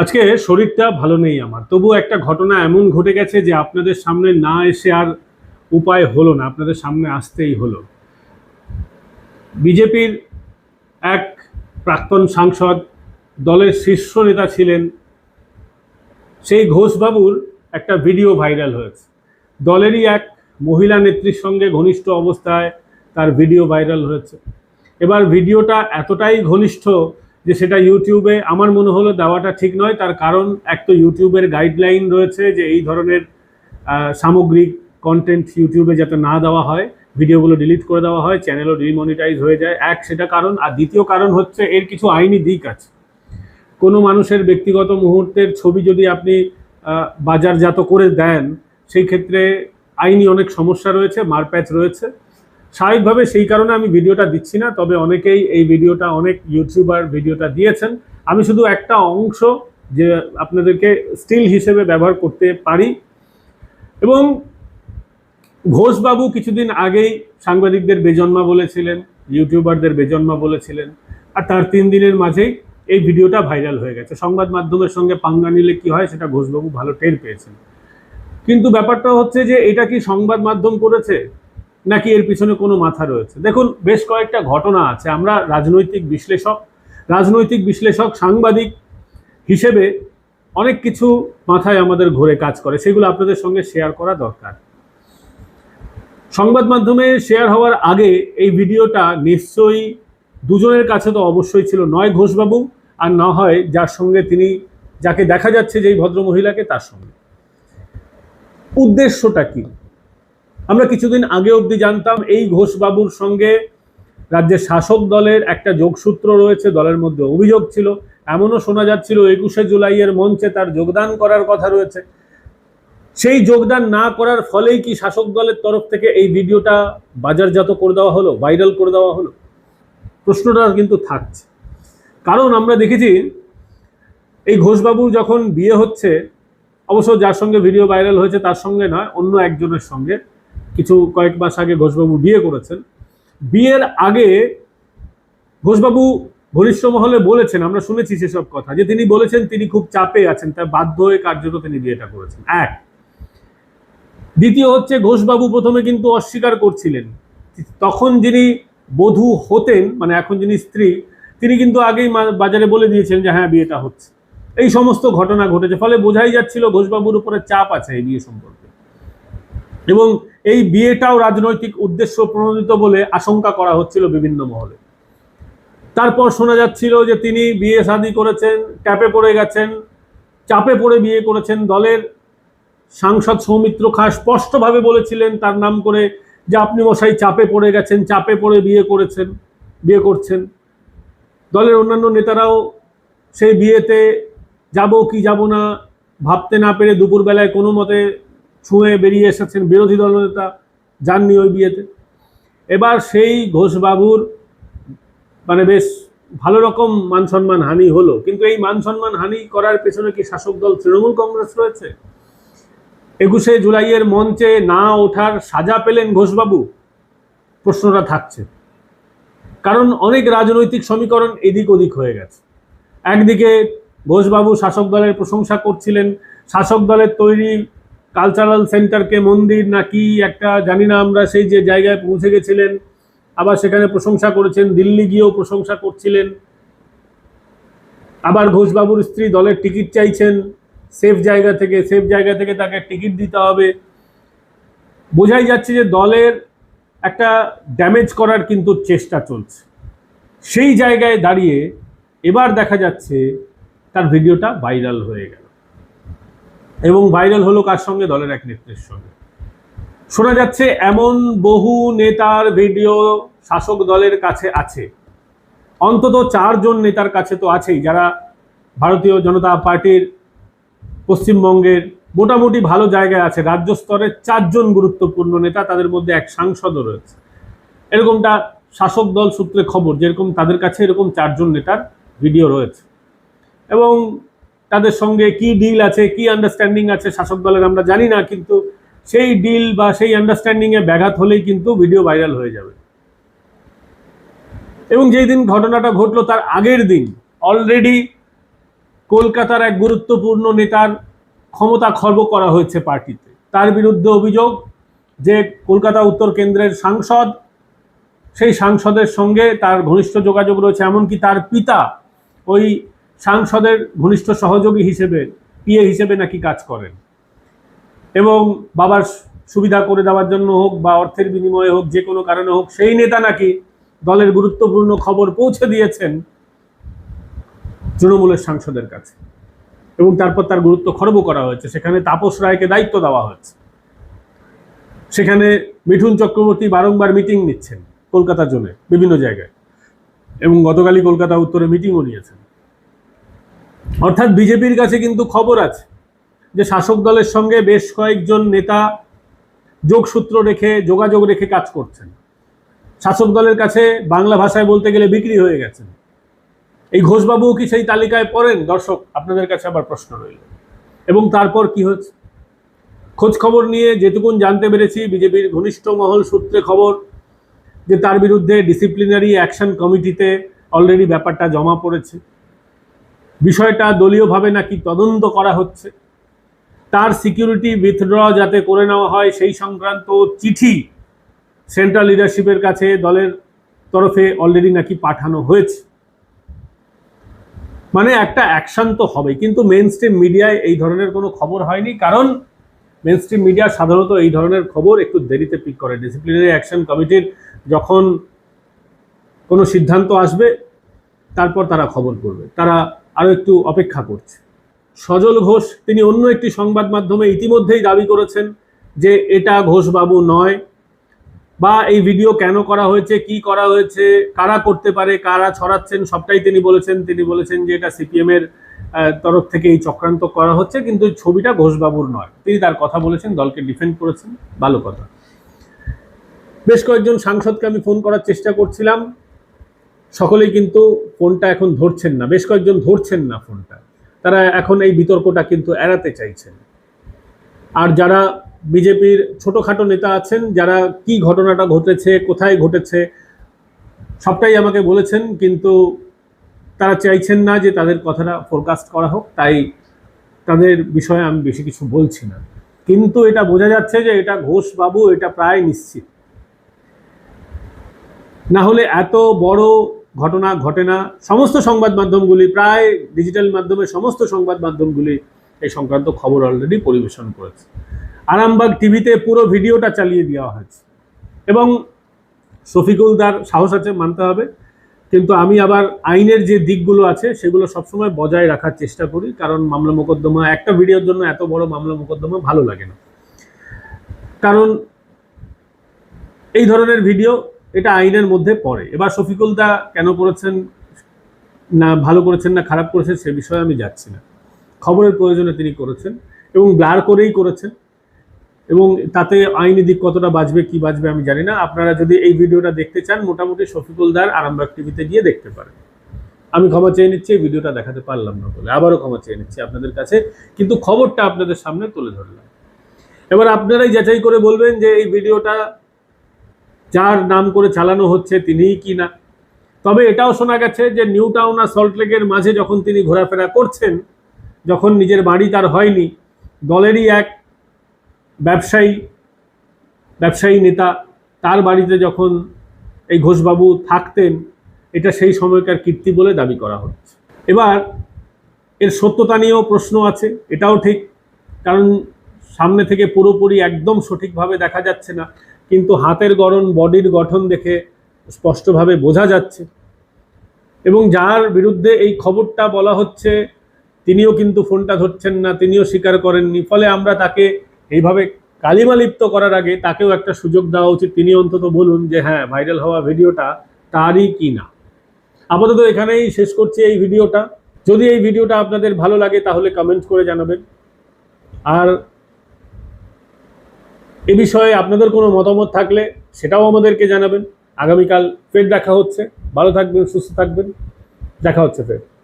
আজকে শরীরটা ভালো নেই আমার। তবু একটা ঘটনা এমন ঘটে গেছে যে আপনাদের সামনে না এসে আর উপায় হলো না, আপনাদের সামনে আসতেই হলো। বিজেপির এক প্রাক্তন সাংসদ, দলের শীর্ষ নেতা ছিলেন, সেই ঘোষবাবুর একটা ভিডিও ভাইরাল হয়েছে। দলেরই এক মহিলা নেত্রীর সঙ্গে ঘনিষ্ঠ অবস্থায় তার ভিডিও ভাইরাল হয়েছে। এবার ভিডিওটা এতটাই ঘনিষ্ঠ যে সেটা ইউটিউবে আমার মনে হলো দেওয়াটা ঠিক নয়। তার কারণ এক তো ইউটিউবের গাইডলাইন রয়েছে যে এই ধরনের সামগ্রিক কন্টেন্ট ইউটিউবে যাতে না দেওয়া হয় ভিডিওগুলো ডিলিট করে দেওয়া হয় চ্যানেলও ডিমনিটাইজ হয়ে যায়। এক, সেটা কারণ, আর দ্বিতীয় কারণ হচ্ছে এর কিছু আইনি দিক আছে। কোনো মানুষের ব্যক্তিগত মুহূর্তের ছবি যদি আপনি বাজারজাত করে দেন, সেই ক্ষেত্রে আইনি অনেক সমস্যা রয়েছে, মারপ্যাচ রয়েছে। স্বাভাবিকভাবে সেই কারণে আমি ভিডিওটা দিচ্ছি না, তবে অনেকেই এই ভিডিওটা, অনেক ইউটিউবার ভিডিওটা দিয়েছেন। আমি শুধু একটা অংশ যে আপনাদেরকে স্টিল হিসেবে ব্যবহার করতে পারি। এবং ঘোষবাবু কিছুদিন আগেই সাংবাদিকদের বেজন্মা বলেছিলেন ইউটিউবারদের বেজন্মা বলেছিলেন, আর তার তিন দিনের মাঝেই এই ভিডিওটা ভাইরাল হয়ে গেছে। সংবাদ মাধ্যমের সঙ্গে পাঙ্গা নিলে কি হয় সেটা ঘোষবাবু ভালো টের পেয়েছেন। কিন্তু ব্যাপারটা হচ্ছে যে এটা কি সংবাদ মাধ্যম করেছে? নাকি এর পিছনে কোনো মাথা রয়েছে? দেখুন, বেশ কয়েকটা ঘটনা আছে। আমরা রাজনৈতিক বিশ্লেষক রাজনৈতিক বিশ্লেষক, সাংবাদিক হিসেবে অনেক কিছু মাথায় আমাদের ঘুরে কাজ করে। সেগুলো আপনাদের সঙ্গে শেয়ার করা দরকার। সংবাদ মাধ্যমে শেয়ার হওয়ার আগে এই ভিডিওটা নিশ্চয়ই দুজনের কাছে তো অবশ্যই ছিল নয় ঘোষবাবু, আর না হয় যার সঙ্গে তিনি, যাকে দেখা যাচ্ছে যেই ভদ্রমহিলাকে, তার সঙ্গে। উদ্দেশ্যটা কি? আমরা কিছুদিন আগে অবধি জানতাম এই ঘোষবাবুর সঙ্গে রাজ্যের শাসক দলের একটা যোগসূত্র রয়েছে, দলের মধ্যে অভিযোগ ছিল। এমনও শোনা যাচ্ছিল একুশে জুলাইয়ের মঞ্চে তার যোগদান করার কথা রয়েছে। সেই যোগদান না করার ফলেই কি শাসক দলের তরফ থেকে এই ভিডিওটা বাজারজাত করে দেওয়া হলো, ভাইরাল করে দেওয়া হলো? প্রশ্নটা কিন্তু থাকছে। কারণ আমরা দেখেছি, এই ঘোষবাবুর যখন বিয়ে হচ্ছে, অবশ্য যার সঙ্গে ভিডিও ভাইরাল হয়েছে তার সঙ্গে নয়, অন্য একজনের সঙ্গে কিছু কয়েক মাস আগে ঘোষবাবু বিয়ে করেছেন। বিয়ের আগে ঘোষবাবু ঘনিষ্ঠ মহলে বলেছেন, আমরা শুনেছি সেসব কথা, যে তিনি বলেছেন তিনি খুব চাপে আছেন তার বাধ্য হয়ে কার্যত তিনি বিয়েটা করেছেন। এক, দ্বিতীয় হচ্ছে ঘোষবাবু প্রথমে কিন্তু অস্বীকার করছিলেন। তখন যিনি বধূ হতেন মানে এখন যিনি স্ত্রী, তিনি কিন্তু আগেই বাজারে বলে দিয়েছেন যে হ্যাঁ বিয়েটা হচ্ছে। এই সমস্ত ঘটনা ঘটেছে, ফলে বোঝাই যাচ্ছিল ঘোষবাবুর উপরে চাপ আছে এই বিয়ে সম্পর্কে। এবং এই বিয়েটাও রাজনৈতিক উদ্দেশ্য প্রণোদিত বলে আশঙ্কা করা হচ্ছিল বিভিন্ন মহলে। তারপর শোনা যাচ্ছিল যে তিনি বিয়ে শাদী করেছেন, ট্যাপে পড়ে গেছেন, চাপে পড়ে বিয়ে করেছেন দলের সাংসদ সৌমিত্র খা স্পষ্টভাবে বলেছিলেন তার নাম করে যে আপনি মশাই চাপে পড়ে গেছেন, চাপে পড়ে বিয়ে করেছেন, বিয়ে করছেন। দলের অন্যান্য নেতারাও সেই বিয়েতে যাব কি যাব না ভাবতে না পেরে দুপুরবেলায় কোনো মতে ছুঁয়ে বেরিয়ে এসেছেন বিরোধী দলনেতা যাননি ওই বিয়েতে। এবার সেই ঘোষবাবুর মানে বেশ ভালো রকম মান সম্মান হানি হলো। কিন্তু এই মান সম্মান হানি করার পেছনে কি শাসক দল তৃণমূল কংগ্রেস রয়েছে? একুশে জুলাইয়ের মঞ্চে না ওঠার সাজা পেলেন ঘোষবাবু? প্রশ্নটা থাকছে। কারণ অনেক রাজনৈতিক সমীকরণ এদিক ওদিক হয়ে গেছে। একদিকে ঘোষবাবু শাসক দলের প্রশংসা করছিলেন, শাসক দলের তৈরি কালচারাল সেন্টারকে মন্দির নাকি একটা জানি না আমরা সেই যে জায়গায় পৌঁছে গেছিলেন, আবার সেখানে প্রশংসা করেছেন, দিল্লি গিয়েও প্রশংসা করছিলেন। আবার ঘোষবাবুর স্ত্রী দলের টিকিট চাইছেন সেফ জায়গা থেকে সেফ জায়গা থেকে তাকে টিকিট দিতে হবে। বোঝাই যাচ্ছে যে দলের একটা ড্যামেজ করার কিন্তু চেষ্টা চলছে। সেই জায়গায় দাঁড়িয়ে এবার দেখা যাচ্ছে তার ভিডিওটা ভাইরাল হয়ে গেল। এবং ভাইরাল হলো কার সঙ্গে? দলের এক নেত্রীর সঙ্গে। শোনা যাচ্ছে, এমন বহু নেতার ভিডিও শাসক দলের কাছে আছে। অন্তত চারজন নেতার কাছে তো আছেই, যারা ভারতীয় জনতা পার্টির পশ্চিমবঙ্গের মোটামুটি ভালো জায়গায় আছে। রাজ্য স্তরের চারজন গুরুত্বপূর্ণ নেতা, তাদের মধ্যে এক সাংসদও রয়েছে। এরকমটা শাসক দল সূত্রে খবর, যেরকম তাদের কাছে এরকম চারজন নেতার ভিডিও রয়েছে। এবং তাদের সঙ্গে কি ডিল আছে, কি আন্ডারস্ট্যান্ডিং আছে শাসক দলের আমরা জানি না, কিন্তু সেই ডিল বা সেই আন্ডারস্ট্যান্ডিংয়ে ব্যাঘাত হলেই কিন্তু ভিডিও ভাইরাল হয়ে যাবে। এবং যেই দিন ঘটনাটা ঘটলো তার আগের দিন অলরেডি কলকাতার এক গুরুত্বপূর্ণ নেতার ক্ষমতা খর্ব করা হয়েছে পার্টিতে। তার বিরুদ্ধে অভিযোগ যে কলকাতা উত্তর কেন্দ্রের সাংসদ, সেই সাংসদের সঙ্গে তার ঘনিষ্ঠ যোগাযোগ রয়েছে, এমনকি তার পিতা ওই সাংসদের ঘনিষ্ঠ সহযোগী হিসেবে, পিএ হিসেবে নাকি কাজ করেন। এবং বাবার সুবিধা করে দেওয়ার জন্য হোক বা অর্থের বিনিময়ে হোক, যে কোনো কারণে হোক, সেই নেতা নাকি দলের গুরুত্বপূর্ণ খবর পৌঁছে দিয়েছেন তৃণমূলের সাংসদের কাছে। এবং তারপর তার গুরুত্ব খর্ব করা হয়েছে। সেখানে তাপস রায়কে দায়িত্ব দেওয়া হয়েছে। সেখানে মিঠুন চক্রবর্তী বারংবার মিটিং নিচ্ছেন কলকাতা জোনে, বিভিন্ন জায়গায়। এবং গতকালই কলকাতা উত্তরে মিটিংও নিয়েছেন। অর্থাৎ বিজেপির কাছে কিন্তু খবর আছে যে শাসক দলের সঙ্গে বেশ কয়েকজন নেতা যোগসূত্র রেখে, যোগাযোগ রেখে কাজ করছেন। শাসক দলের কাছে বাংলা ভাষায় বলতে গেলে বিক্রি হয়ে গেছেন এই ঘোষবাবুও কি সেই তালিকায় পড়েন? দর্শক, আপনাদের কাছে আবার প্রশ্ন রইল। এবং তারপর কি হচ্ছে? খোঁজ খবর নিয়ে যেটুকুন জানতে পেরেছি, বিজেপির ঘনিষ্ঠ মহল সূত্রে খবর যে তার বিরুদ্ধে ডিসিপ্লিনারি অ্যাকশন কমিটিতে অলরেডি ব্যাপারটা জমা পড়েছে। বিষয়টা দলীয়ভাবে নাকি তদন্ত করা হচ্ছে। তার সিকিউরিটি উইথড্র যাতে করে নেওয়া হয়, সেই সংক্রান্ত চিঠি সেন্ট্রাল লিডারশিপের কাছে দলের তরফে অলরেডি নাকি পাঠানো হয়েছে। মানে একটা অ্যাকশন তো হবে কিন্তু মেন স্ট্রিম মিডিয়ায় এই ধরনের কোনো খবর হয়নি, কারণ মেন স্ট্রিম মিডিয়া সাধারণত এই ধরনের খবর একটু দেরিতে পিক করে। ডিসিপ্লিনারি অ্যাকশন কমিটির যখন কোনো সিদ্ধান্ত আসবে, তারপর তারা খবর করবে। তারা আরও একটু অপেক্ষা করছে। সজল ঘোষ, তিনি অন্য একটি সংবাদ মাধ্যমে ইতিমধ্যেই দাবি করেছেন যে এটা ঘোষবাবু নয়, বা এই ভিডিও কেন করা হয়েছে, কি করা হয়েছে, কারা করতে পারে, কারা ছড়াচ্ছেন, সবটাই তিনি বলেছেন। তিনি বলেছেন যে এটা সিপিএম এর তরফ থেকে এই চক্রান্ত করা হচ্ছে, কিন্তু ছবিটা ঘোষবাবুর নয়। তিনি তার কথা বলেছেন, দলকে ডিফেন্ড করেছেন, ভালো কথা। বেশ কয়েকজন সাংসদকে আমি ফোন করার চেষ্টা করছিলাম। সকলেই কিন্তু ফোনটা এখন ধরছেন না, বেশ কয়েকজন ধরছেন না ফোনটা। তারা এখন এই বিতর্কটা কিন্তু এড়াতে চাইছেন। আর যারা বিজেপির ছোটোখাটো নেতা আছেন, যারা কি ঘটনাটা ঘটেছে, কোথায় ঘটেছে, সবটাই আমাকে বলেছেন, কিন্তু তারা চাইছেন না যে তাদের কথাটা ফোরকাস্ট করা হোক, তাই তাদের বিষয়ে আমি বেশি কিছু বলছি না। কিন্তু এটা বোঝা যাচ্ছে যে এটা ঘোষ বাবু এটা প্রায় নিশ্চিত। না হলে এত বড় ঘটনা ঘটে না সমস্ত সংবাদ মাধ্যমগুলি, প্রায় ডিজিটাল মাধ্যমে সমস্ত সংবাদ মাধ্যমগুলি এই সংক্রান্ত খবর অলরেডি পরিবেশন করেছে। আরামবাগ টিভিতে পুরো ভিডিওটা চালিয়ে দেওয়া হয়েছে। এবং শফিকুল দার সাহস আছে, মানতে হবে। কিন্তু আমি আবার আইনের যে দিকগুলো আছে, সেগুলো সবসময় বজায় রাখার চেষ্টা করি। কারণ মামলা মোকদ্দমা, একটা ভিডিওর জন্য এত বড় মামলা মোকদ্দমা ভালো লাগে না। কারণ এই ধরনের ভিডিও এটা আইনের মধ্যে পড়ে। এবার শফিকুল দা কেন করেছেন না, ভালো করেছেন না, খারাপ করেছেন সে বিষয়ে আমি যাচ্ছি না। খবরের প্রয়োজনে তিনি করেছেন এবং ব্লার করেই করেছেন। এবং তাতে আইনি দিক কতটা বাজবে, কি বাজবে আমি জানি না। আপনারা যদি এই ভিডিওটা দেখতে চান, মোটামুটি শফিকুল দার আরামবাগ টিভিতে গিয়ে দেখতে পারেন। আমি ক্ষমা চেয়ে নিচ্ছি, এই ভিডিওটা দেখাতে পারলাম না বলে। আবারও ক্ষমা চেয়ে নিচ্ছি আপনাদের কাছে, কিন্তু খবরটা আপনাদের সামনে তুলে ধরলাম। এবার আপনারাই যাচাই করে বলবেন যে এই ভিডিওটা যার নাম করে চালানো হচ্ছে তিনিই কি না? তবে এটাও শোনা গেছে যে নিউ টাউন আর সল্টলেকের মাঝে যখন তিনি ঘোরাফেরা করছেন, যখন নিজের বাড়ি তার হয়নি, দলেরই এক ব্যবসায়ী ব্যবসায়ী নেতা তার বাড়িতে যখন এই ঘোষবাবু থাকতেন, এটা সেই সময়কার কীর্তি বলে দাবি করা হচ্ছে। এবার এর সত্যতা নিয়েও প্রশ্ন আছে, এটাও ঠিক, কারণ সামনে থেকে পুরোপুরি একদম সঠিকভাবে দেখা যাচ্ছে না। কিন্তু হাতের গড়ন, বডির গঠন দেখে স্পষ্টভাবে বোঝা যাচ্ছে। এবং যার বিরুদ্ধে এই খবরটা বলা হচ্ছে, তিনিও কিন্তু ফোনটা ধরছেন না, তিনিও স্বীকার করেননি। ফলে আমরা তাকে এইভাবে কালিমালিপ্ত করার আগে তাকেও একটা সুযোগ দেওয়া উচিত। তিনি অন্তত বলুন যে হ্যাঁ ভাইরাল হওয়া ভিডিওটা তারই কি না? আপাতত এখানেই শেষ করছি এই ভিডিওটা। যদি এই ভিডিওটা আপনাদের ভালো লাগে তাহলে কমেন্ট করে জানাবেন। আর এ বিষয়ে আপনাদের কোনো মতামত থাকলে সেটাও আমাদেরকে জানাবেন। আগামীকাল ফের দেখা হচ্ছে। ভালো থাকবেন, সুস্থ থাকবেন। দেখা হচ্ছে ফের।